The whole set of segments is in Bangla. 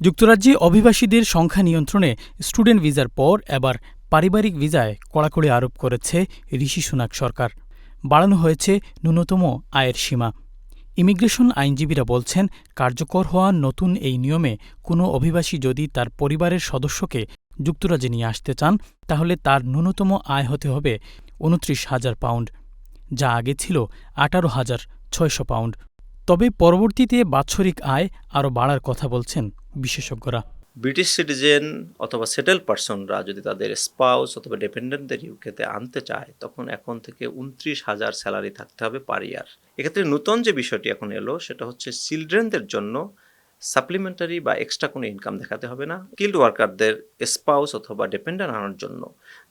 যুক্তরাজ্যে অভিবাসীদের সংখ্যা নিয়ন্ত্রণে স্টুডেন্ট ভিসার পর এবার পারিবারিক ভিসায় কড়াকড়ি আরোপ করেছে ঋষি সুনাক সরকার। বাড়ানো হয়েছে ন্যূনতম আয়ের সীমা। ইমিগ্রেশন আইনজীবীরা বলছেন, কার্যকর হওয়া নতুন এই নিয়মে কোনো অভিবাসী যদি তার পরিবারের সদস্যকে যুক্তরাজ্যে নিয়ে আসতে চান, তাহলে তার ন্যূনতম আয় হতে হবে উনত্রিশ হাজার পাউন্ড, যা আগে ছিল আঠারো হাজার ছয়শো পাউন্ড। তবে পরবর্তীতে বাৎসরিক আয় আরও বাড়ার কথা বলছেন বিশেষজ্ঞরা। ব্রিটিশ সিটিজেন অথবা সেটেল পার্সনরা যদি তাদের স্পাউস অথবা ডিপেন্ডেন্টদের ইউকেতে আনতে চায়, তখন এখন থেকে উনত্রিশ হাজার স্যালারি থাকতে হবে পার ইয়ার। এক্ষেত্রে নতুন যে বিষয়টি এখন এলো, সেটা হচ্ছে চিলড্রেনদের জন্য সাপ্লিমেন্টারি বা এক্সট্রা কোনো ইনকাম দেখাতে হবে না। স্কিল্ড ওয়ার্কারদের স্পাউস অথবা ডিপেন্ডেন্ট আনার জন্য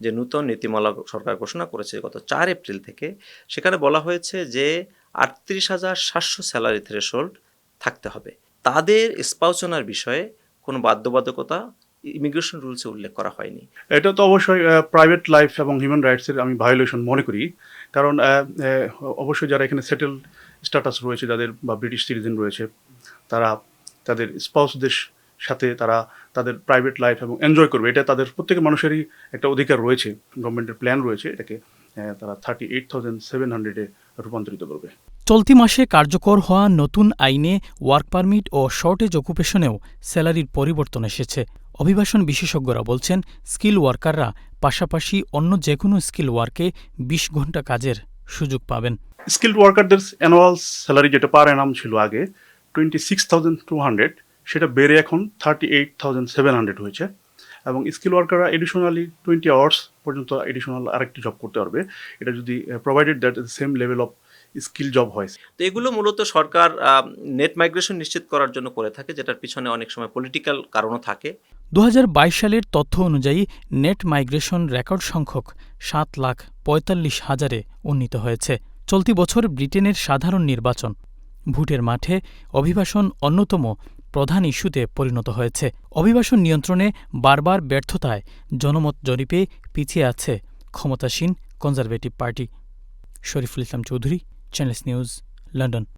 যে নতুন নীতিমালা সরকার ঘোষণা করেছে গত চার এপ্রিল থেকে, সেখানে বলা হয়েছে যে আটত্রিশ হাজার সাতশো স্যালারি থ্রেশোল্ড থাকতে হবে। তাদের স্পাউসনার বিষয়ে কোনো বাধ্যবাধকতা ইমিগ্রেশন রুলসে উল্লেখ করা হয়নি। এটা তো অবশ্যই প্রাইভেট লাইফ এবং হিউম্যান রাইটসের আমি ভায়োলেশন মনে করি। কারণ অবশ্যই যারা এখানে সেটেল স্ট্যাটাস রয়েছে, যাদের বা ব্রিটিশ সিটিজেন রয়েছে, তারা তাদের স্পাউসদের সাথে তারা তাদের প্রাইভেট লাইফ এবং এনজয় করবে। এটা তাদের প্রত্যেক মানুষেরই একটা অধিকার রয়েছে গভর্নমেন্টের প্ল্যান রয়েছে, এটাকে তারা থার্টি এইট থাউজেন্ড সেভেন হান্ড্রেডে রূপান্তরিত করবে। চলতি মাসে কার্যকর হওয়া নতুন আইনে ওয়ার্ক পারমিট ও শর্টেজ অকুপেশনেও স্যালারির পরিবর্তন এসেছে। অভিবাসন বিশেষজ্ঞরা বলছেন, স্কিল ওয়ার্কাররা পাশাপাশি অন্য যে কোনো স্কিল ওয়ার্কে বিশ ঘণ্টা কাজের সুযোগ পাবেন। স্কিল্ড ওয়ার্কারদের অ্যানুয়াল স্যালারি যেটা পার অ্যানাম ছিল আগে twenty six thousand two hundred সেটা বেড়ে এখন thirty eight thousand seven hundred হয়েছে। এবং স্কিল ওয়ার্কাররা এডিশনালি টোয়েন্টি আওয়ার্স পর্যন্ত এডিশনাল আরেকটি জব করতে পারবে। এটা যদি provided that same level of skill job হয়। তো এগুলো মূলত সরকার নেট মাইগ্রেশন নিশ্চিত করার জন্য করে থাকে যেটার পিছনে অনেক সময় পলিটিক্যাল কারণও থাকে। দুহাজার বাইশ সালের তথ্য অনুযায়ী নেট মাইগ্রেশন রেকর্ড সংখ্যক সাত লাখ পঁয়তাল্লিশ হাজারে উন্নীত হয়েছে। চলতি বছর ব্রিটেনের সাধারণ নির্বাচন। ভোটের মাঠে অভিবাসন অন্যতম প্রধান ইস্যুতে পরিণত হয়েছে। অভিবাসন নিয়ন্ত্রণে বারবার ব্যর্থতায় জনমত জরিপে পিছিয়ে আছে ক্ষমতাসীন Conservative Party. Shariful Islam Chowdhury Channels News, London.